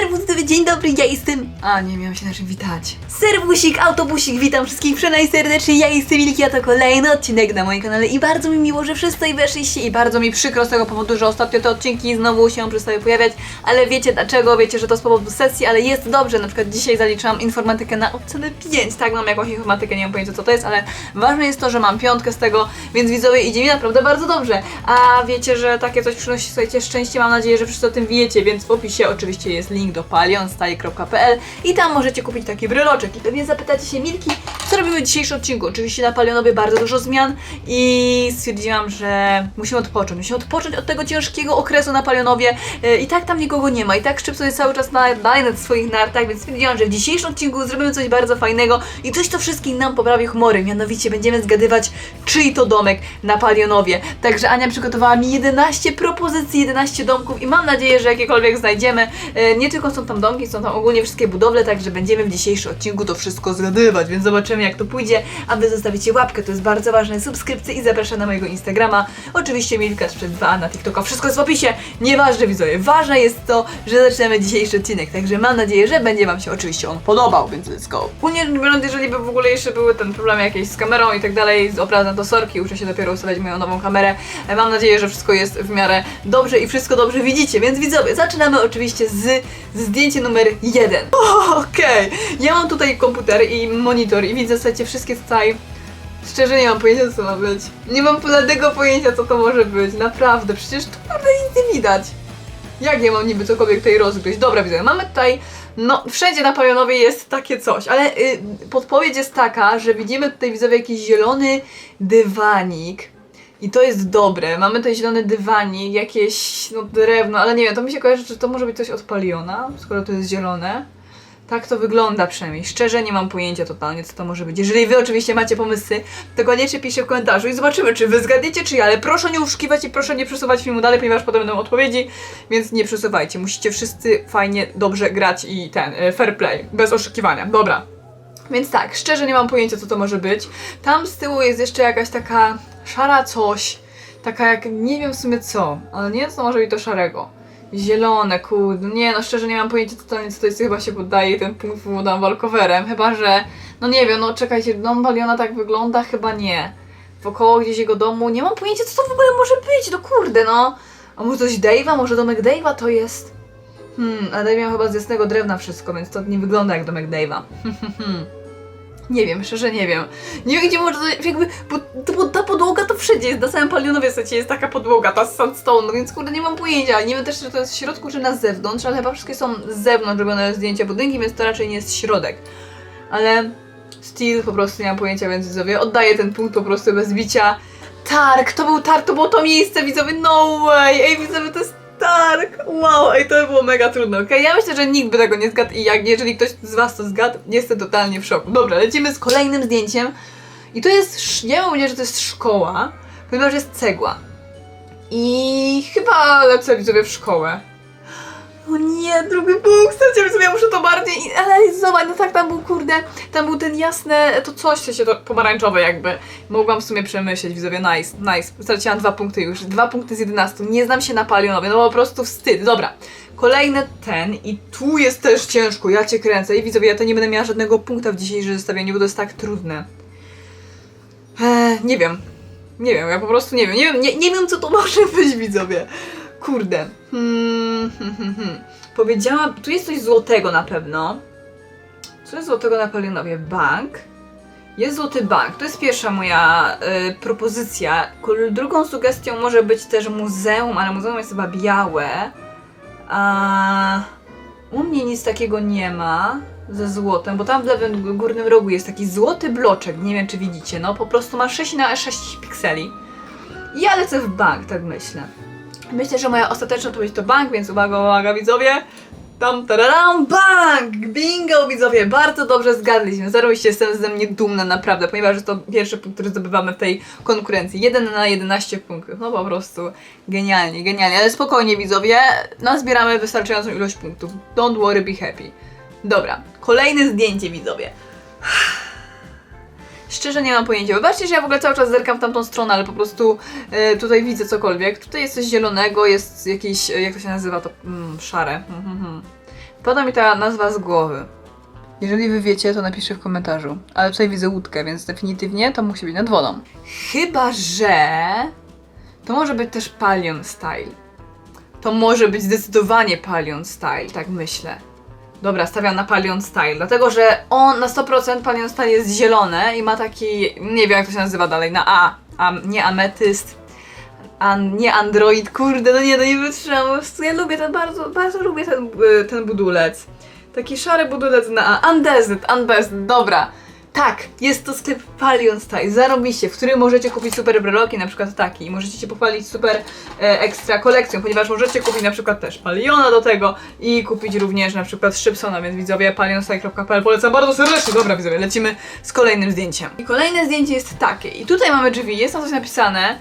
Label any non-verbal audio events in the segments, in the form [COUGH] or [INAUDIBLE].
Serwus, dzień dobry, ja jestem... A, nie miałam się na czym witać. Serwusik, autobusik, witam wszystkich przynajserdeczniej, ja jestem Wilki, a to kolejny odcinek na moim kanale i bardzo mi miło, że wszyscy tutaj weszliście i bardzo mi przykro z tego powodu, że ostatnio te odcinki znowu się przestały pojawiać, ale wiecie dlaczego, wiecie, że to z powodu sesji, ale jest dobrze, na przykład dzisiaj zaliczyłam informatykę na ocenę 5, tak, mam jakąś informatykę, nie mam pojęcia co to jest, ale ważne jest to, że mam piątkę z tego, więc widzowie idzie mi naprawdę bardzo dobrze, a wiecie, że takie coś przynosi, słuchajcie, szczęście, mam nadzieję, że wszyscy o tym wiecie, więc w opisie oczywiście jest link do palionstyle.pl i tam możecie kupić taki bryloczek i pewnie zapytacie się Milki, co robimy w dzisiejszym odcinku. Oczywiście na Palionowie bardzo dużo zmian i stwierdziłam, że musimy odpocząć. Musimy odpocząć od tego ciężkiego okresu na Palionowie E, i tak tam nikogo nie ma i tak Szczypson jest cały czas na, na swoich nartach, więc stwierdziłam, że w dzisiejszym odcinku zrobimy coś bardzo fajnego i coś, co wszystkich nam poprawi humory. Mianowicie będziemy zgadywać, czyj to domek na Palionowie. Także Ania przygotowała mi 11 propozycji, 11 domków i mam nadzieję, że jakiekolwiek znajdziemy. E, Nie tylko są tam domki, są tam ogólnie wszystkie budowle, także będziemy w dzisiejszym odcinku to wszystko zgadywać, więc zobaczymy jak to pójdzie. A wy zostawicie łapkę, to jest bardzo ważne, subskrypcję i zapraszam na mojego Instagrama. Oczywiście Milka sprzed 2 na TikToka, wszystko jest w opisie. Nieważne widzowie, ważne jest to, że zaczynamy dzisiejszy odcinek, także mam nadzieję, że będzie wam się oczywiście on podobał, więc let's go. Ogólnie biorąc, jeżeli by w ogóle jeszcze były ten problemy jakieś z kamerą i tak dalej, z obrazem do sorki, uczę się dopiero ustawiać moją nową kamerę. Mam nadzieję, że wszystko jest w miarę dobrze i wszystko dobrze widzicie, więc widzowie, zaczynamy oczywiście z, z zdjęcia numer jeden. [LAUGHS] Okej, ja mam tutaj komputer i monitor i widzę, słuchajcie, wszystkie tutaj Szczerze nie mam pojęcia co ma być. Nie mam bladego pojęcia co to może być, naprawdę, przecież tu naprawdę nic nie widać. Jak ja mam niby cokolwiek tutaj rozgryźć? Dobra, widzę, mamy tutaj, no wszędzie na Palionowie jest takie coś, ale y, podpowiedź jest taka, że widzimy tutaj widzowie jakiś zielony dywanik. I to jest dobre. Mamy tutaj zielony dywanik, jakieś no, drewno, ale nie wiem, to mi się kojarzy, że to może być coś od skoro to jest zielone. Tak to wygląda przynajmniej. Szczerze nie mam pojęcia totalnie, co to może być. Jeżeli wy oczywiście macie pomysły, to koniecznie piszcie w komentarzu i zobaczymy, czy wy zgadniecie, czy ja. Ale proszę nie uszukiwać i proszę nie przesuwać filmu dalej, ponieważ potem będą odpowiedzi, więc nie przesuwajcie. Musicie wszyscy fajnie, dobrze grać i ten, e, fair play, bez oszukiwania. Dobra. Więc tak, szczerze nie mam pojęcia, co to może być. Tam z tyłu jest jeszcze jakaś taka szara coś. Taka jak, nie wiem w sumie co, ale nie wiem, co może być to szarego. Zielone, kurde, nie no szczerze nie mam pojęcia totalnie co to jest, chyba się poddaje ten punkt wodą walkowerem, chyba że, no nie wiem, no czekajcie, dom Baliona tak wygląda? Chyba nie. Wokoło gdzieś jego domu, nie mam pojęcia co to w ogóle może być, no kurde no. A może coś Dave'a, może domek Dave'a to jest? Hmm, a Dave miał chyba z jasnego drewna wszystko, więc to nie wygląda jak domek Dave'a. [LAUGHS] Nie wiem, szczerze nie wiem. Nie wiem, gdzie może to jakby, bo, to, ta podłoga to wszędzie jest, na samym Palionowie słuchajcie, jest taka podłoga, ta sandstone, więc kurde nie mam pojęcia, nie wiem też, czy to jest w środku, czy na zewnątrz, ale chyba wszystkie są z zewnątrz robione zdjęcia budynki, więc to raczej nie jest środek. Ale still po prostu nie mam pojęcia, więc widzowie, oddaję ten punkt po prostu bez bicia. Targ, to był targ, to było to miejsce, widzowie, no way, ej widzowie, to jest targ, wow, ej, to by było mega trudne, okej? Ja myślę, że nikt by tego nie zgadł i jak, jeżeli ktoś z was to zgadł, jestem totalnie w szoku. Dobra, lecimy z kolejnym zdjęciem i to jest, ja mam nadzieję, że to jest szkoła, ponieważ jest cegła. I chyba lecę widzowie w szkołę. O nie, drugi punkt, słuchajcie, widzowie, ja muszę to bardziej analizować, no tak, tam był, kurde, tam był ten jasne, to coś, w to pomarańczowe jakby. Mogłam w sumie przemyśleć, widzowie, nice, nice. Straciłam dwa punkty już, dwa punkty z 11, nie znam się na palionowie, no po prostu wstyd, dobra. Kolejny ten i tu jest też ciężko, ja cię kręcę i widzowie, ja to nie będę miała żadnego punkta w dzisiejszym zestawieniu, bo to jest tak trudne. Eee, nie wiem, nie wiem, ja po prostu nie wiem, nie wiem, nie, nie wiem co to może być, widzowie. Kurde. Hmm, hmm, hmm, hmm. Powiedziałam, tu jest coś złotego na pewno. Co jest złotego na Palionowie? Bank. Jest złoty bank. To jest pierwsza moja y, propozycja. Drugą sugestią może być też muzeum, ale muzeum jest chyba białe. A u mnie nic takiego nie ma ze złotem, bo tam w lewym górnym rogu jest taki złoty bloczek. Nie wiem, czy widzicie. No po prostu ma 6 na 6 pikseli. Ja lecę w bank, tak myślę. Myślę, że moja ostateczna odpowiedź to bank, więc uwaga, uwaga widzowie. Tam, tararam, bank! Bingo, widzowie, bardzo dobrze zgadliśmy. Zarobiście jestem ze mnie dumna, naprawdę, ponieważ to pierwszy punkt, który zdobywamy w tej konkurencji. 1 na 11 punktów. No po prostu genialnie, genialnie. Ale spokojnie, widzowie, nazbieramy wystarczającą ilość punktów. Don't worry, be happy. Dobra, kolejne zdjęcie, widzowie. Szczerze nie mam pojęcia. Wybaczcie, że ja w ogóle cały czas zerkam w tamtą stronę, ale po prostu e, tutaj widzę cokolwiek. Tutaj jest coś zielonego, jest jakieś, e, jak to się nazywa, to mm, szare. Mhm. Wpada mi ta nazwa z głowy. Jeżeli wy wiecie, to napiszcie w komentarzu. Ale tutaj widzę łódkę, więc definitywnie to musi być nad wodą. Chyba, że to może być też Palion Style. To może być zdecydowanie Palion Style, tak myślę. Dobra, stawiam na Palion Style, dlatego że on na 100% Palion Style jest zielone i ma taki, nie wiem jak to się nazywa dalej, na A, a nie ametyst, a nie android, kurde, no nie, no nie wytrzymam, ja lubię ten, bardzo, bardzo lubię ten, y, ten budulec. Taki szary budulec na A, Undead, Unbest, dobra. Tak, jest to sklep Palion Style, zarobiście, w którym możecie kupić super breloki, na przykład taki, i możecie się pochwalić super e, ekstra kolekcją, ponieważ możecie kupić na przykład też Paliona do tego i kupić również na przykład Szybsona, więc widzowie palionstyle.pl polecam bardzo serdecznie. Dobra widzowie, lecimy z kolejnym zdjęciem. I kolejne zdjęcie jest takie, i tutaj mamy drzwi, jest tam coś napisane,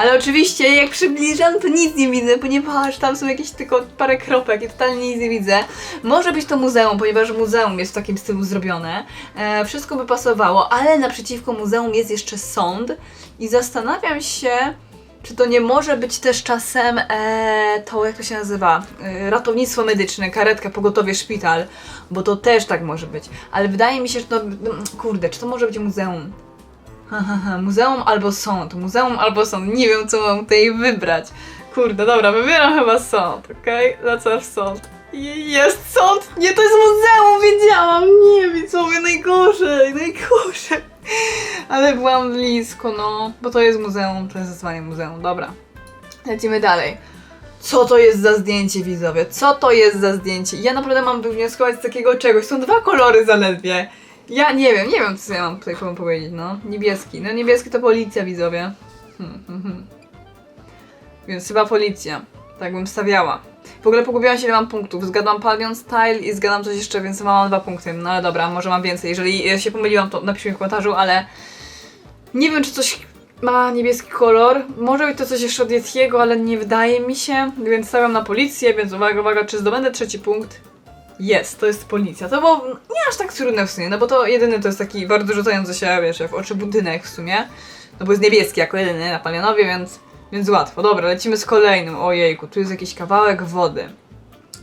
ale oczywiście jak przybliżam to nic nie widzę, ponieważ tam są jakieś tylko parę kropek i totalnie nic nie widzę. Może być to muzeum, ponieważ muzeum jest w takim stylu zrobione. E, wszystko by pasowało, ale naprzeciwko muzeum jest jeszcze sąd i zastanawiam się, czy to nie może być też czasem e, to, jak to się nazywa, e, ratownictwo medyczne, karetka, pogotowie, szpital, bo to też tak może być. Ale wydaje mi się, że to, no, kurde, czy to może być muzeum? Muzeum albo sąd, muzeum albo sąd, nie wiem co mam tutaj wybrać. Kurde, dobra, wybieram chyba sąd, okej? Lecę w sąd. Jest sąd! Nie, to jest muzeum, wiedziałam! Nie, widzowie, najgorzej, najgorzej. Ale byłam blisko, no, bo to jest muzeum, to jest zdecydowanie muzeum, dobra. Lecimy dalej. Co to jest za zdjęcie, widzowie? Co to jest za zdjęcie? Ja naprawdę mam wywnioskować z takiego czegoś. Są dwa kolory zaledwie. Ja nie wiem, nie wiem co ja mam tutaj komu powiedzieć, no. Niebieski. No niebieski to policja, widzowie. Hmm, hmm, hmm. Więc chyba policja. Tak bym stawiała. W ogóle pogubiłam się, ile mam punktów. Zgadłam Palion Style i zgadłam coś jeszcze, więc mam dwa punkty. No ale dobra, może mam więcej. Jeżeli się pomyliłam, to napiszcie mi w komentarzu, ale nie wiem, czy coś ma niebieski kolor. Może być to coś jeszcze od Yetiego, ale nie wydaje mi się. Więc stawiam na policję, więc uwaga, uwaga, czy zdobędę trzeci punkt? Jest, to jest policja. To było nie aż tak trudne w sumie, no bo to jedyny to jest taki bardzo rzucający się, wiesz, w oczy budynek w sumie. No bo jest niebieski jako jedyny na Palionowie, więc, więc łatwo. Dobra, lecimy z kolejnym. Ojejku, tu jest jakiś kawałek wody.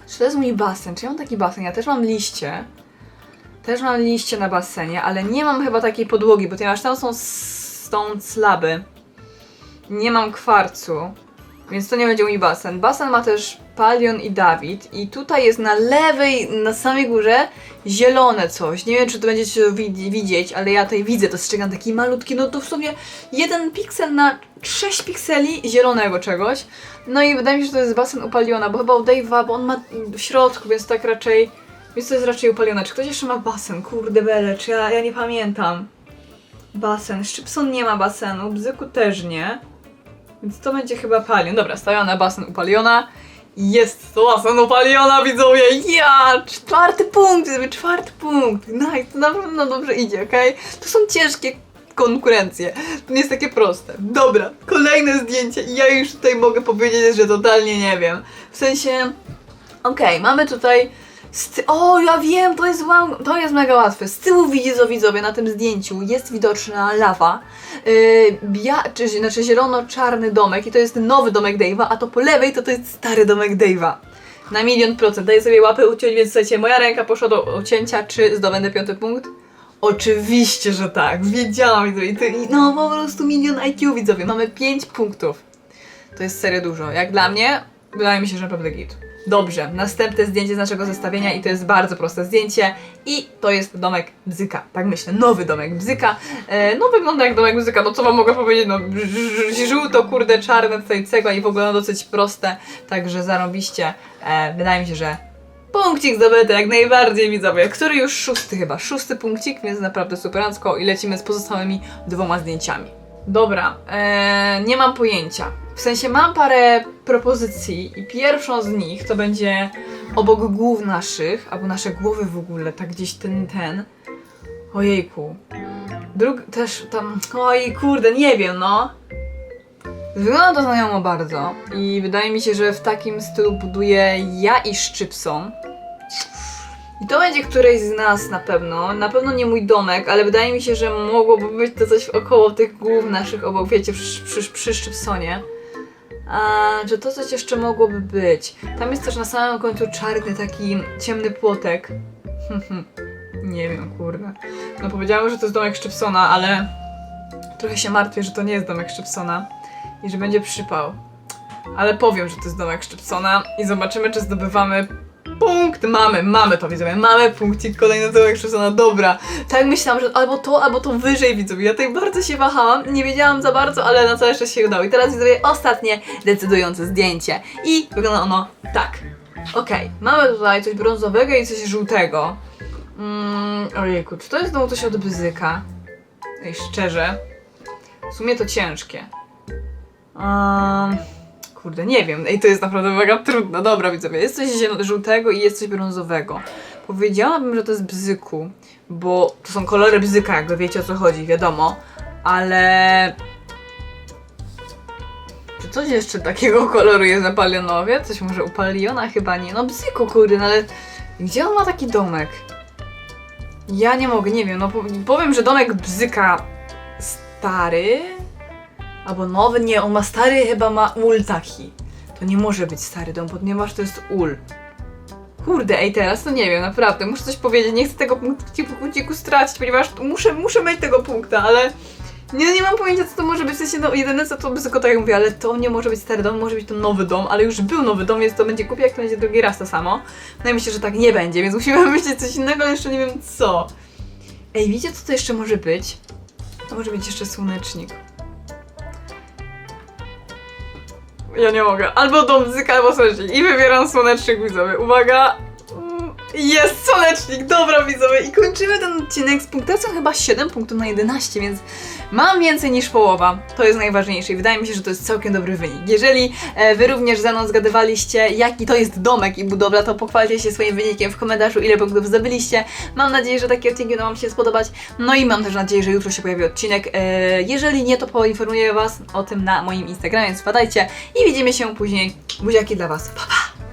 Czy to jest mój basen? Czy ja mam taki basen? Ja też mam liście. Też mam liście na basenie, ale nie mam chyba takiej podłogi, ponieważ tam są stone slaby. Nie mam kwarcu, więc to nie będzie mój basen. Basen ma też Palion i Dawid i tutaj jest na lewej, na samej górze zielone coś. Nie wiem, czy to będziecie widzieć, ale ja tutaj widzę, to strzegam taki malutki, no to w sumie jeden piksel na 6 pikseli zielonego czegoś. No i wydaje mi się, że to jest basen u Paliona, bo chyba u Dave'a, bo on ma w środku, więc tak raczej... Więc to jest raczej u Paliona. Czy ktoś jeszcze ma basen? Kurde bele, czy ja, ja nie pamiętam. Basen. Szczypson nie ma basenu, Bzyku też nie. Więc to będzie chyba Palion. Dobra, stawiam na basen u Paliona. Jest to basen u Paliona, widzowie! Ja! Czwarty punkt, czwarty punkt. Nice, to na pewno dobrze idzie, okej? To są ciężkie konkurencje. To nie jest takie proste. Dobra, kolejne zdjęcie ja już tutaj mogę powiedzieć, że totalnie nie wiem. W sensie, okej, mamy tutaj o, ja wiem, to jest, to jest mega łatwe. Z tyłu widzowie na tym zdjęciu jest widoczna lawa, yy, czy, znaczy zielono-czarny domek i to jest nowy domek Dave'a, a to po lewej to to jest stary domek Dave'a. Na milion procent. Daję sobie łapy uciąć, więc słuchajcie, moja ręka poszła do ucięcia, czy zdobędę piąty punkt? Oczywiście, że tak. Wiedziałam, widzowie. To- No po prostu milion IQ, widzowie. Mamy 5 punktów. To jest serio dużo. Jak dla mnie, wydaje mi się, że naprawdę git. Dobrze, następne zdjęcie z naszego zestawienia i to jest bardzo proste zdjęcie i to jest domek Bzyka, tak myślę, nowy domek Bzyka. E, no wygląda jak domek Bzyka, no co wam mogę powiedzieć, no żółto, kurde, czarne tutaj cegła i w ogóle no dosyć proste, także zarobiście. E, wydaje mi się, że punkcik zdobyty jak najbardziej widzowie, który już szósty chyba, szósty punkcik, więc naprawdę superancko i lecimy z pozostałymi dwoma zdjęciami. Dobra, e, nie mam pojęcia. W sensie mam parę propozycji i pierwszą z nich to będzie obok głów naszych, albo nasze głowy w ogóle, tak gdzieś ten, ten. Ojejku. Drug też tam, oj kurde, nie wiem no. Wygląda to znajomo bardzo i wydaje mi się, że w takim stylu buduję ja i Szczypson. I to będzie któreś z nas na pewno. Na pewno nie mój domek, ale wydaje mi się, że mogłoby być to coś około tych głów naszych obok, wiecie, przy, przy, przy Szczypsonie. A, że to coś jeszcze mogłoby być. Tam jest też na samym końcu czarny taki ciemny płotek. [LAUGHS] nie wiem, kurde. No powiedziałam, że to jest domek Szczypsona, ale trochę się martwię, że to nie jest domek Szczypsona i że będzie przypał. Ale powiem, że to jest domek Szczypsona i zobaczymy, czy zdobywamy punkt. Mamy, mamy to widzowie, mamy punkcik, kolejny domek Szczypsona, dobra. Tak myślałam, że albo to, albo to wyżej widzowie. Ja tutaj bardzo się wahałam, nie wiedziałam za bardzo, ale na całe szczęście się udało. I teraz widzowie ostatnie decydujące zdjęcie. I wygląda ono tak. Okej, mamy tutaj coś brązowego i coś żółtego. Mm, ojejku, czy to jest znowu coś od bzyka? Ej, szczerze. W sumie to ciężkie. Um, kurde, nie wiem. Ej, to jest naprawdę mega trudno. Dobra, widzowie, jest coś żółtego i jest coś brązowego. Powiedziałabym, że to jest bzyku, bo to są kolory bzyka, jakby wiecie o co chodzi, wiadomo. Ale... Czy coś jeszcze takiego [LAUGHS] koloru jest na palionowie? Coś może u paliona? Chyba nie. No bzyku, kurde, no ale... Gdzie on ma taki domek? Ja nie mogę, nie wiem, no po- powiem, że domek bzyka stary albo nowy, nie, on ma stary, chyba ma ul taki. To nie może być stary dom, ponieważ to jest ul. Kurde, ej teraz to nie wiem, naprawdę, muszę coś powiedzieć, nie chcę tego punkciku, stracić, ponieważ muszę, muszę mieć tego punkta, ale nie, nie mam pojęcia co to może być, w sensie no jedyne co to bzyko tak mówię, ale to nie może być stary dom, może być to nowy dom, ale już był nowy dom, więc to będzie kupię, jak to będzie drugi raz to samo. No i myślę, że tak nie będzie, więc musimy [LAUGHS] myśleć coś innego, ale jeszcze nie wiem co. Ej, wiecie co to jeszcze może być? To może być jeszcze słonecznik. Ja nie mogę. Albo dom bzyka, albo słonecznik. I wybieram słonecznik widzowie. Uwaga! Mm, Jest słonecznik! Dobra widzowie. I kończymy ten odcinek z punktacją chyba 7 punktów na 11, więc mam więcej niż połowa. To jest najważniejsze i wydaje mi się, że to jest całkiem dobry wynik. Jeżeli e, wy również ze mną zgadywaliście, jaki to jest domek i budowla, to pochwalcie się swoim wynikiem w komentarzu, ile punktów zdobyliście. Mam nadzieję, że takie odcinki będą wam się spodobać. No i mam też nadzieję, że jutro się pojawi odcinek. E, jeżeli nie, to poinformuję was o tym na moim Instagramie, więc wpadajcie i widzimy się później. Buziaki dla was. Pa, pa!